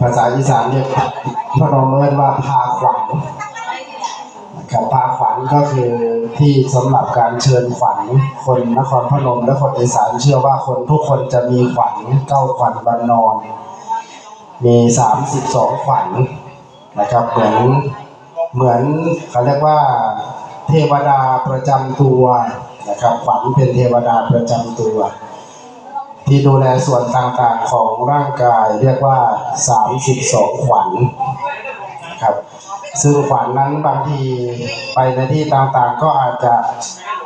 ภาษาอีสานเรียกพนมเรียกว่าพาขวัญนะครับพาขวัญก็คือที่สำหรับการเชิญขวัญคนนครพนมและคนอีสานเชื่อว่าคนทุกคนจะมีขวัญเก้าขวัญบรรนอน มีสามสิบสองขวัญนะครับเหมือนเหมือนเขาเรียกว่าเทวดาประจำตัวนะครับขวัญเป็นเทวดาประจำตัว ที่ดูแลส่วนต่างๆของร่างกายเรียกว่า 32 ขวัญครับ ซึ่งขวัญนั้นบางทีไปในที่ต่างๆก็อาจจะ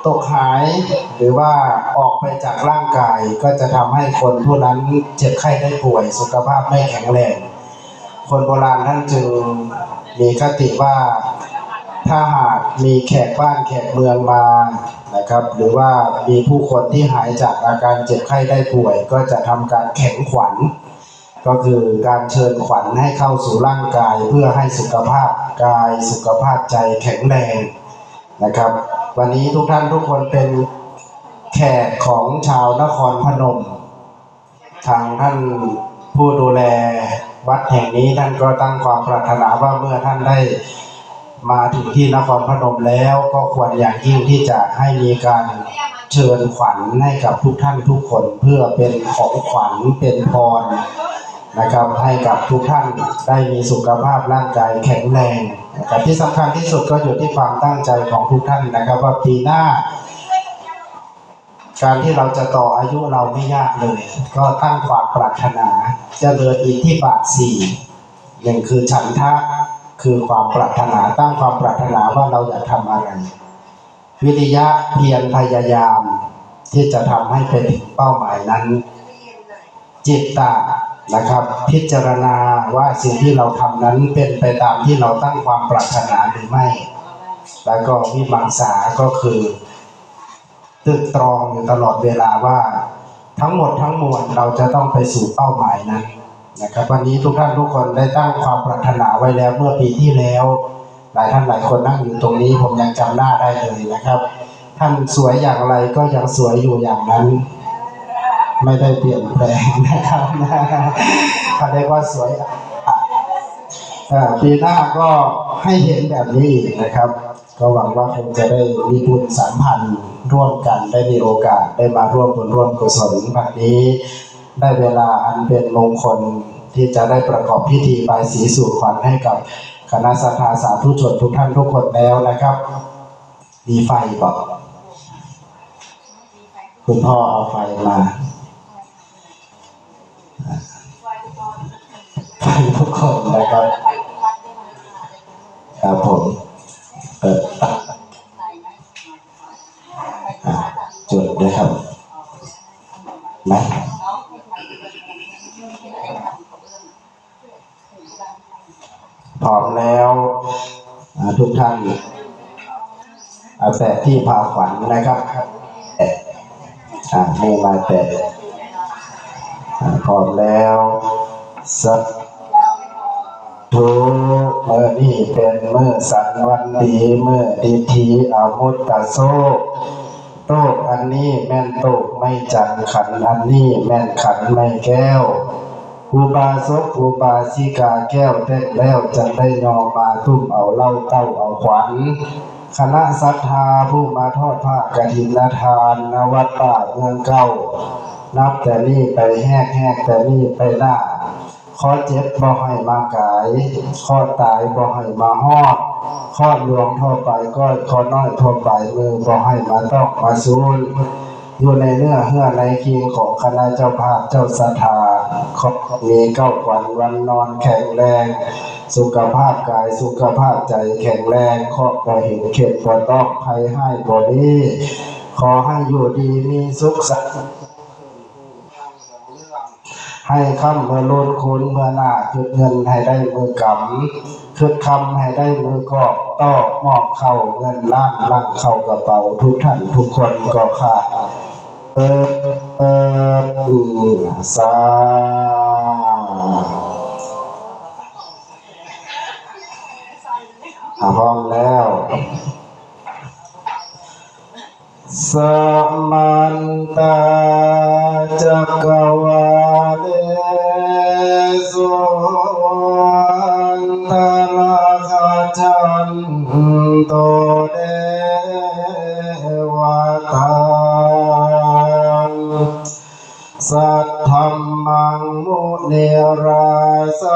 ตกหาย หรือว่าออกไปจากร่างกายก็จะทำให้คนผู้นั้นเจ็บไข้ได้ป่วยสุขภาพไม่แข็งแรง คนโบราณท่านจึงมีคติว่า ถ้าหากมีแขกบ้านแขกเมืองมานะครับ หรือว่ามีผู้คนที่หายจากอาการเจ็บไข้ได้ป่วย ก็จะทำการแข็งขวัญ ก็คือการเชิญขวัญให้เข้าสู่ร่างกายเพื่อให้สุขภาพกายสุขภาพใจแข็งแรงนะครับ วันนี้ทุกท่านทุกคนเป็นแขกของชาวนครพนม ทางท่านผู้ดูแลวัดแห่งนี้ท่านก็ตั้งความปรารถนาว่าเมื่อท่านได้ มาถึงที่นครพนมแล้วก็ควรอย่างยิ่งที่จะให้มีการเชิญขวัญให้กับทุกท่านทุกคนเพื่อเป็นของขวัญเป็นพรนะครับให้กับทุกท่านได้มีสุขภาพร่างกายแข็งแรงนะครับที่สำคัญที่สุดก็อยู่ที่ความตั้งใจของทุกท่านนะครับ ว่าปีหน้า การที่เราจะต่ออายุเราไม่ยากเลย ก็ตั้งความปรารถนาจะเจริญอิทธิบาทสี่หนึ่งคือฉันทะ คือความปรารถนาตั้งความปรารถนาว่าเราอยากทำอะไร วิริยะเพียรพยายาม ที่จะทำให้ไปถึงเป้าหมายนั้น จิตตะนะครับ พิจารณาว่าสิ่งที่เราทำนั้นเป็นไปตามที่เราตั้งความปรารถนาหรือไม่ แล้วก็วิมังสาก็คือตึกตรองอยู่ตลอดเวลาว่า ทั้งหมดทั้งมวลเราจะต้องไปสู่เป้าหมายนั้น นะครับวันนี้ทุกท่านทุกคนได้ตั้งความปรารถนาไว้แล้วเมื่อปีที่แล้ว หลายท่านหลายคนนั่งอยู่ตรงนี้ผมยังจำหน้าได้เลยนะครับ ท่านสวยอย่างไรก็ยังสวยอยู่อย่างนั้น ไม่ได้เปลี่ยนแปลงนะครับเขาเรียกว่าสวยปีหน้าก็ให้เห็นแบบนี้นะครับ ก็หวังว่าคงจะได้มีบุญสามพันธ์ร่วมกันได้มีโอกาสได้มาร่วมบุญร่วมกุศลบัดนี้ ได้เวลาอันเป็นมงคลที่จะได้ประกอบพิธีบายสีสู่ขวัญให้กับคณะสัตยาสาธุชนทุกท่านทุกคนแล้วนะครับ มีไฟบอกคุณพ่อเอาไฟมาไฟทุกคนนะครับครับผมเปิดตัดอะจุดด้วยครับไหมพร้อมแล้วอ่า ทุกท่านเอาแต่ที่พาขวัญนะครับแตะอามือมาแตะอ่พร้อมแล้วสักทุกเมื่อนี่เป็นเมื่อสันวันดีเมื่อดีทีอามุตตะโซโตกอันนี้แม่นโตกไม่จันขันอันนี้แม่นขันไม่แก้ว อุบาสกอุบาสิกาแก้วเต้แล้วจะได้ยอมมาทุ่มเอาเหล่าเต้าเอาขวัญคณะศรัทธาผู้มาทอดผ้ากฐินทานนวัดป่าเมืองเก่า นับแต่นี่ไปแหกแหกแต่นี่ไปหน้าข้อเจ็บบ่ให้มากายข้อตายบ่ให้มาฮอดข้อหลวงทั่วไปก็ข้อน้อยทั่วไปมือบ่ให้มาต้องมาซูนอยู่ในเนื้อเฮื่อในคีงของคณะเจ้าภาพเจ้าสถาขอบ มีเก้าขวัญวันนอนแข็งแรง สุขภาพกายสุขภาพใจแข็งแรงข้อบ่เห็นเข็ดบ่ต้องภัยให้บ่ดีขอให้อยู่ดีมีสุขสันต์ให้คำเมื่อลนคุณเมื่อหน้าคืดเงินให้ได้มือกำคืดคำให้ได้มือกอบตอกมอบเข้าเงินล้านลังเข้ากระเป๋าทุกท่านทุกคนก็ค่ะ เออเอออือสาพร้อมแล้วสมันตา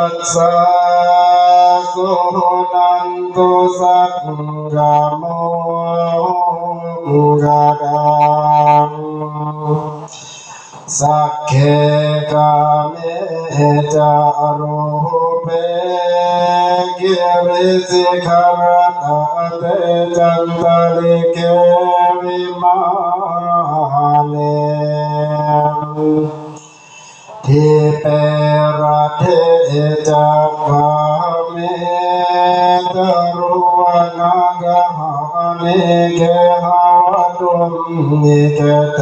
สัสสะสุนันตุสักกะ ทิเประเทจักขะเมตรุวนากหานิเกหาวตุนิเกเต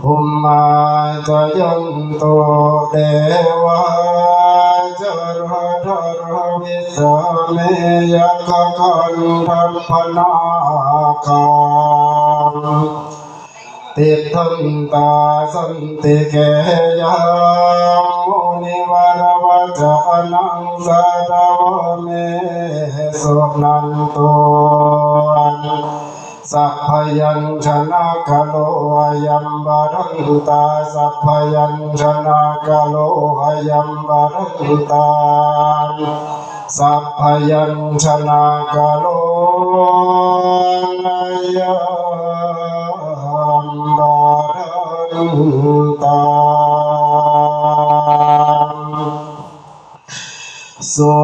ภุมมาจยันโตเดวาจรธรวิสเมยกขันธัพนาคัง ติทันตาสันติเกยังมุนิวรวัจานังสัตวเมสุนันตุสัพพยัญชนะกะโลอายัมบารันตาสัพพยัญชนะกะโลอายัมบารันตาสัพพยัญชนะกะโล ตาสุ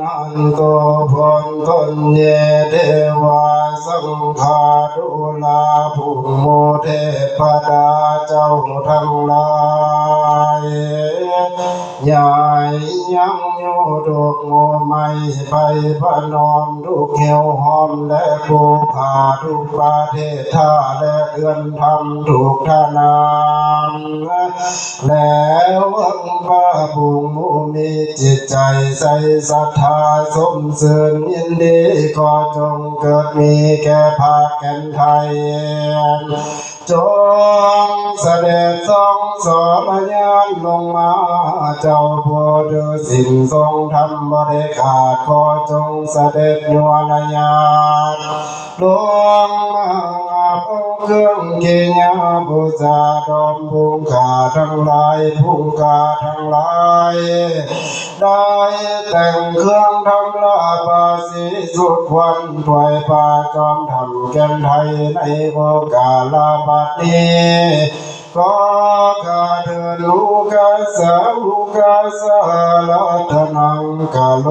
นันโตพันตุเยเทวาสังฆาดุลาภุโมเทพดาเจ้าทั้งหลายยา ดอกโมไม่ไปพนอมทุกเขียวหอมและภูผาทุกประเทศท่าและเอื้อนทำทุกท่านามแล้ววังพระภูมิมีจิตใจใสศรัทธาสมเสริญยินดีก็จงเกิดมีแก่ภาคแก่นไทย จงเสด็จทรงสอนญาณลงมา เจ้าผู้ดูสิ่งทรงทำบริขาดขอจงเสด็จยวนญาณลงมาอ เครื่องเกียรบูชาดอมบุงขาทั้งหลายผู้กาทั้งหลายได้แต่งเครื่องทำลาบาสีสุดวันถวายปาจอมทำแก่นไทยในโอกาลาบัดนี้ก็กาเดินลูกาสาลูกาสาลาธนังกาโล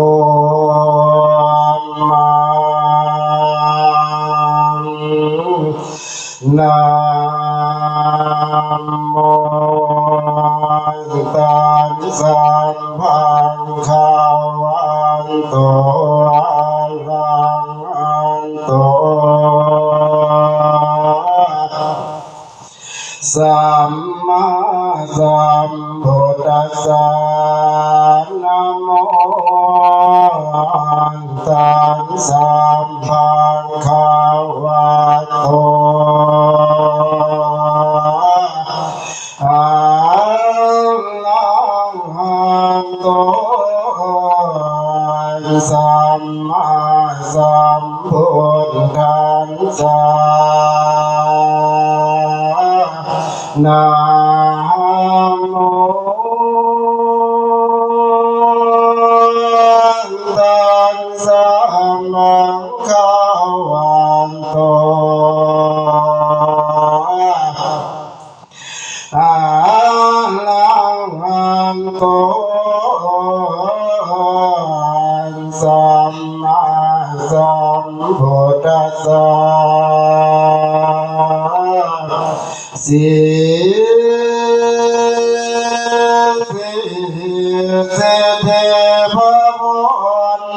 น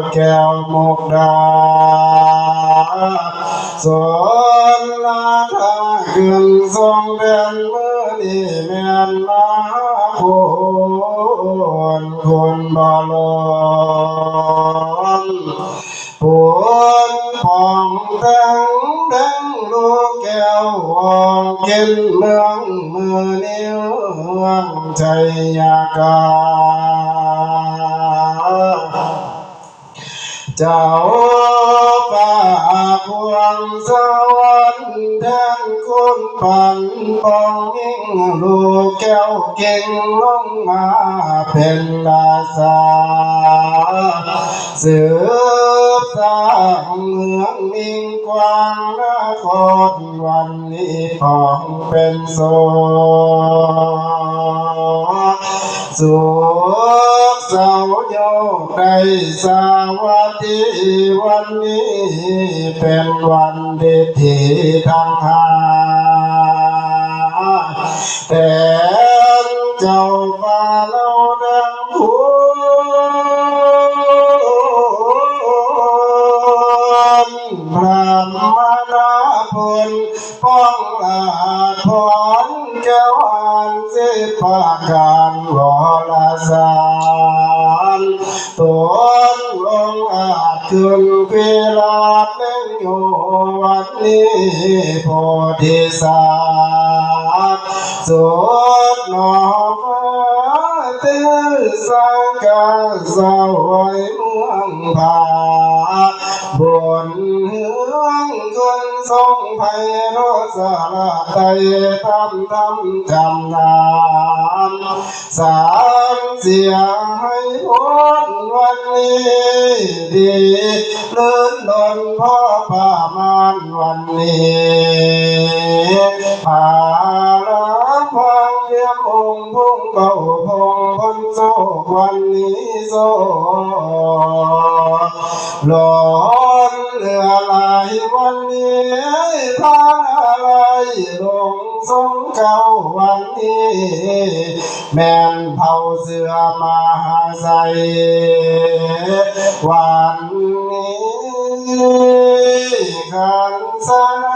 ดแก้วมกดาสนลาทาขึ้นทรงเด่นมือนี่แม่นมาคนคนบาลอนปวนพองแดงแดงลูกแก้ววองกินเมืองมือนิ้วใจยากา เก่งลงมาเป็นลาสาสืบสร้างเมืองมิ่งกวางนครวันนี้ของเป็นโซสุขเสาโยกในสวัสดีวันนี้เป็นวันเด็ดที่ทั้งหาแต่ เจ้าฟ้าเราดังพูนพระมานาพลป้องลาพรแก้วอันสิปาการวรสารตัวลงอาจขึ้นเวลาเล่นอยู่วัดนี้โพธิสัตว์สุดหนอฟ้าเตือสังกาสวยเมืองผาบนเงคนทรงไพเราะสาระไตทำทำจำนานสามเสียให้พ้นวันนี้ดีเลื่อนลนพ่อป่ามานวันนี้ผาละพังเรียมองค์พุ่งเก่าพงพ้นโศกวันนี้โศกร้อนเหลือหลายวันพาอะไรลงสงเก่าวันนี้ แม่นเผาเสือมาหาใสวันนี้ขันสนา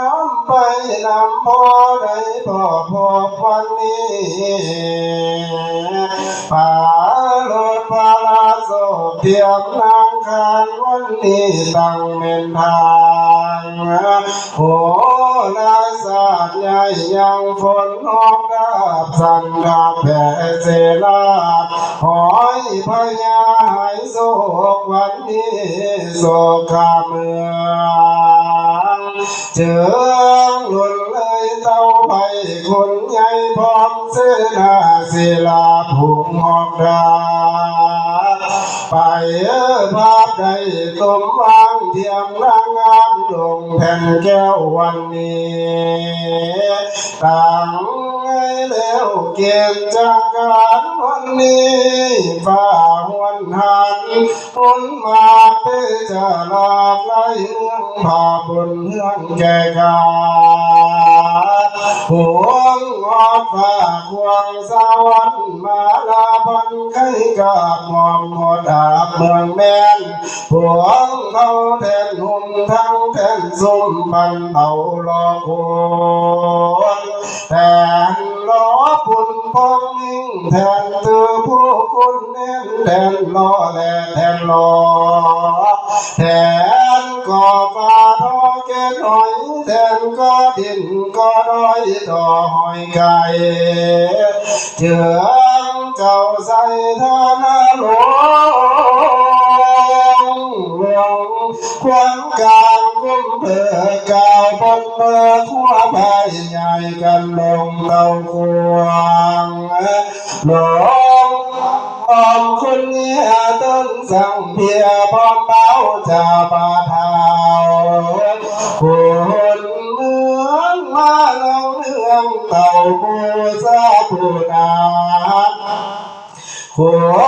มไปนำพ่อได้พ่อพบวันนี้ป่ารถพาราโศกเทียมนางคานวันนี้ตั้งเมนทางโหราศาสตร์ใหญ่ยังฝนนอกดาบสันดาบแผ่เสลาหอยพญาหายโศกวันนี้โศกขาเมือง เจองหลุนเลยเต้าไปคนใหญ่พร้อมเสนาศิลาผูกหอกดาไปเออภาพใดตมวางเทียมร่างงามลงแผ่นแก้ววันนี้ตั้ง แล้วเกียรติจากการวันนี้ฝ่าหวนหันหุนมาเพื่อจะลาไล่เมืองพาบนเมืองแก่กาห่วงงอฟ้าควงสวรรค์มาลาพันไข่กาบมอมหมดอาบเมืองแม่นห่วงเขาแทนหุ่มทั้งแทนซุ่มบันเบารอคนแทนรอปุ่นพองมิ่งแทนเธอผู้คุณเน้นแทนรอแลแทนรอแทนก็ฟ้าทอแก่หน่อยแทนก็ดินก็ด้อยดอหอยไก่เจืองเจ้าใส่ธนาหลวงหลวงควงการกุ มเพื่อกาวบนเมื่อทั่วไปใหญ่กันลงเตาควงลงอมคุณเนี่ยต้นสังเพียพร้อมเบาจะปาเทาคุณเมืองมาลงเรื่องเต่าปูซาปูนา คว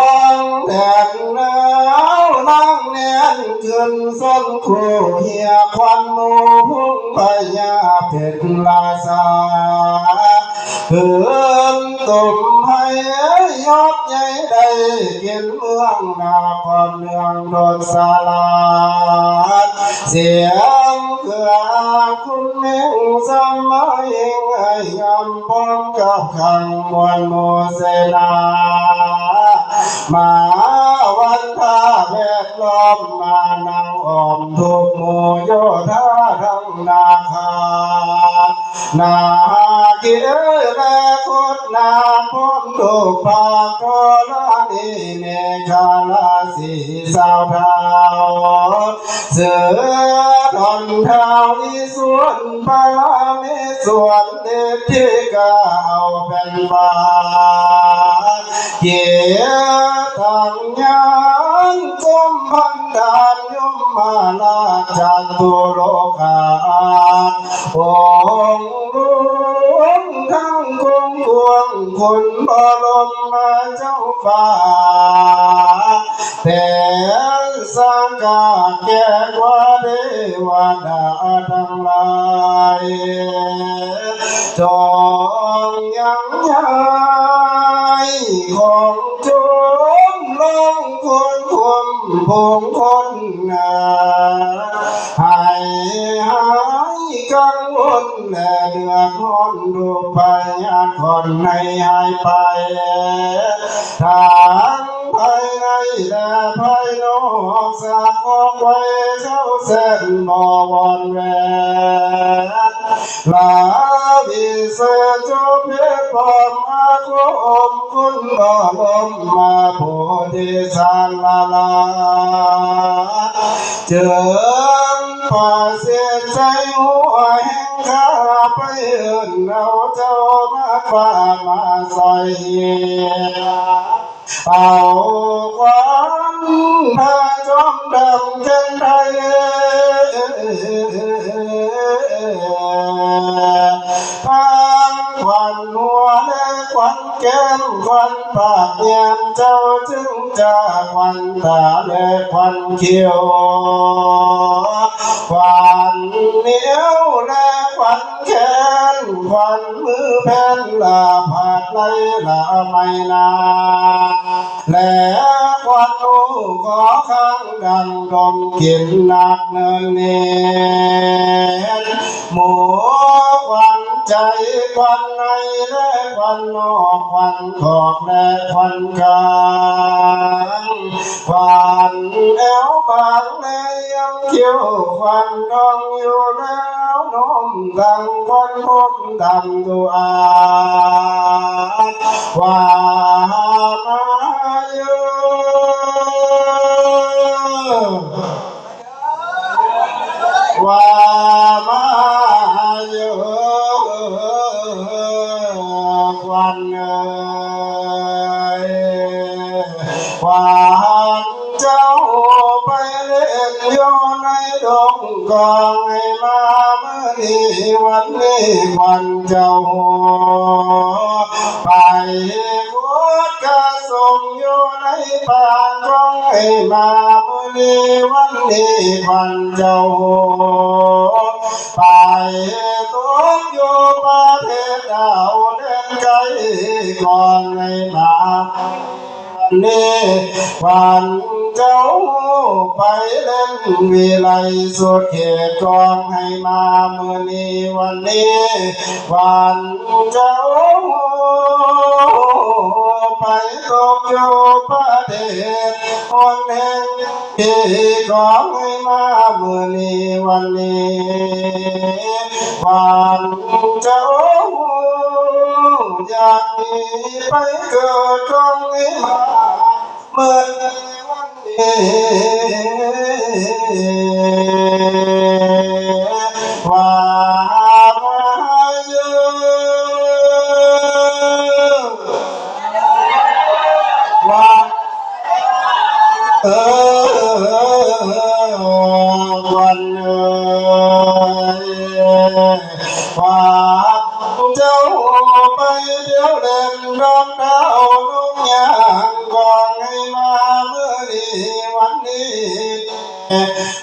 งแดนหนาวนั่งแน่นขึ้นส้นคู่เหียควันหนูพุ่งพญาเพชรลาสาเกินตุ่มให้ยอดใหญ่ได้กินเมืองนาคอนเมืองโดนสาลาเสียงเกลือคุณเมงสมัยให้ยำพร้อมกับขังมวลโมเสนา มาวันท่าแวดล้อมมานั่งอ้อมทุกหมู่โยธาทั้งนาคานากิเอและโคตรนาพ้นลูกปากโคลนีเนคาลาสีสาวเท้าเสือทอนเทาอีสวนปลามีสวนเด็ดที่กาเอาเป็นบา เและภายนอกสากออกไว้เจ้าเส้นบ่วอนแวนลาวิเศษเจ้าเพชรปอมอาคมคุณบ่ลมมาโพธิสารลาลาเจิญป่าเสียใจหัวแห้ ไปเอินเอาเจ้ามาฟ้ามาใส่เอาควันพาจอมดำกันไทยพางควันหัวและควันแก้มควันปากเยี่ยมเจ้าจึงจะควันตาและควันเขียว มือแผ่นลาผาดไหลลาไม่นาและควันหูขอข้างดังดมกลินหนักเนินเนนหมูควัน ใจควันในและควันนอกควันขอบและควันกลางควันแอวบางและยังเขียวควันดองอยู่แล้วนมดังควันพมดำดูอาว่ามาอยู่ วันนี้ควันเจ้าไปกดกระส่งอยู่ในป่าจ้องให้มามือนี้วันนี้วันเจ้าไปตกอยู่ประเทศดาวเด่นไกลก่อนให้มานี่วันเจ้า ไปเล่นวิไลสุดเขตกองให้มาเมื่อนี้วันนี้วันเจ้าไปตกอยู่ประเทศคนแห่งที่ขอให้มาเมื่อนี้วันนี้วันเจ้าอยากหนีไปเกิดตรงนี้มาเมื่อ วั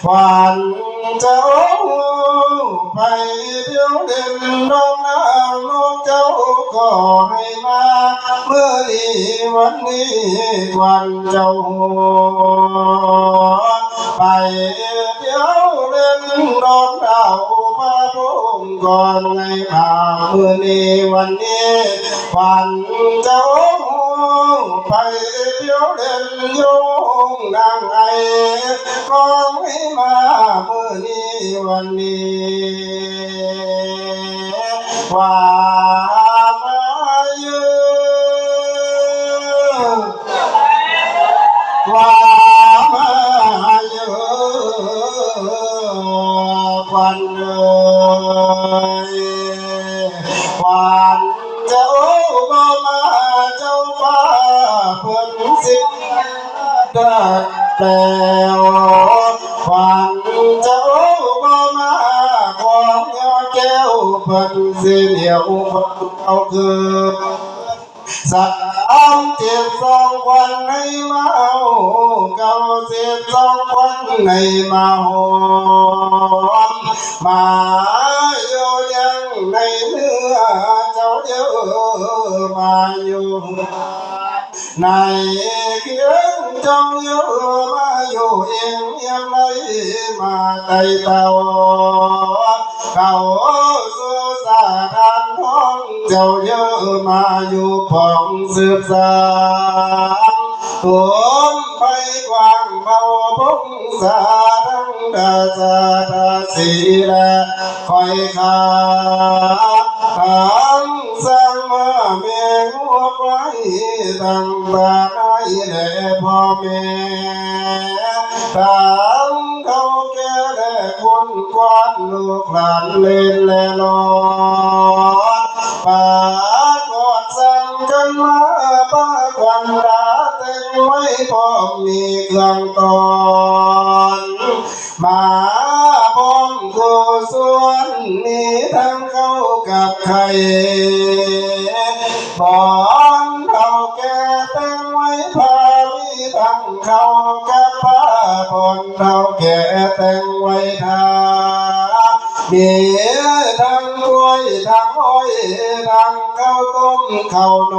วันเจ้าไปเที่ยวเด่นดองนางนกเจ้าก็ให้มาเมื่อนี้วันนี้วันเจ้าไปเที่ยวเล่นดอกดาวมาพุ่งก่อนไงมาเมื่อนี้วันนี้วันเจ้า องไปเที่ยวเล่นโยงนางไอก็ไม่มาเมื่อนี้วันนี้ว่ามาเยอะว่ามาเยอะวันเลย แปลวควันเจ้าบ่มาของยอแก้วเพิ่นสิเหลียวเอาคือสักอ้อมเจ็บสองควันในมาเอาเก้าเสียบสองควันในมาหอมมาอยู่ยังในเนื้อเจ้าเยอะมาอยู่ในเคียงเจ้าเยอะมาอยู่เองยังไงมาไต่เต่าเขาสู่สาทานท้องเจ้าเยอะมาอยู่ผ่องสืบสานผมไปกว้างเบาพงสาดังดาจาดาสีและคอยขาทางสร้างมาเมียงหัวไว้ดังตา ได้แด่พ่อแม่ตามเขาแก่และคนกวานลูกหลานเล่นแลนอนปากอดสั่งกันมาป้าควันดาเต็มไว้พร้อมมีเครื่องตอนมาพร้อมกูส่วนนี้ทั้งเขากับใครบอน ก่เต็มไว้ทามีทั้งกล้วยทั้งอ้อยทั้งข้าวต้มข้าวน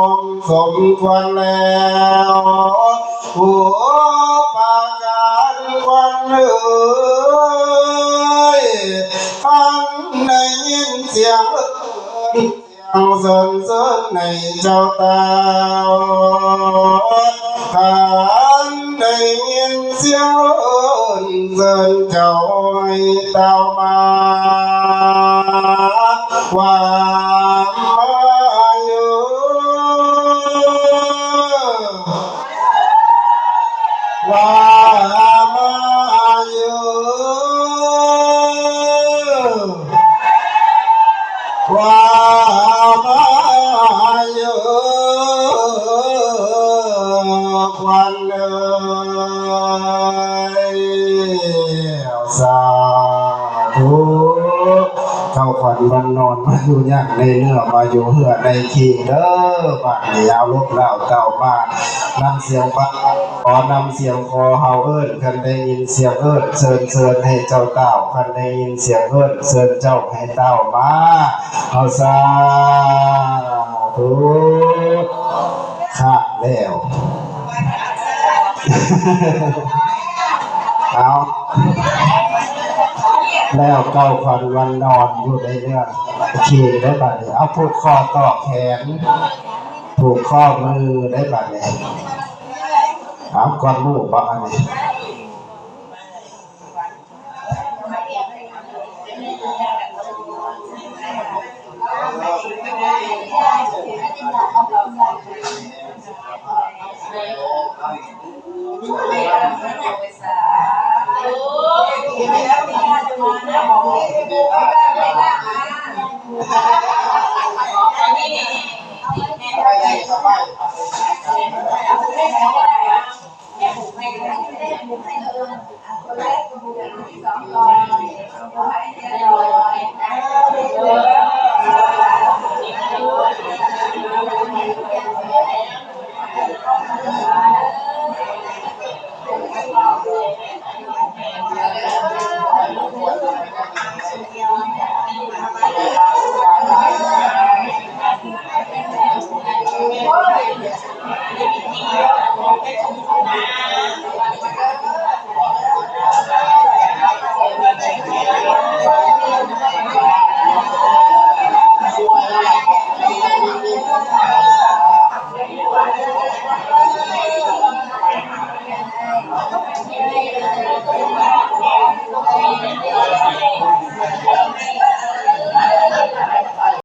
มาอยู่ว่ามาอยู่ควันเลยสาธุเข้าควันวันนอนมาอยู่ยากในเนื้อมาอยู่เหือในขี้เด้อบ้านนี้เอาลูกเล่าเต่ามานำเสียงปะ ขอนำเสียงคอเฮาเอิ้นคันได้ยินเสียงเอิ้นเชิญเชิญให้เจ้าเต่าคันได้ยินเสียงเอิ้นเชิญเจ้าให้เต่ามาเอาสาธุค่ะแล้วเอาแล้วเก้าพันวันนอนอยู่ในเรื่องขี่ได้บัดนี้เอาผูกคอต่อแขนผูกข้อมือได้บัดนี้ เอาก้อนลูกบ้าง ในขณะที่ได้ในเดิมคนแรกคนที่สองก่อน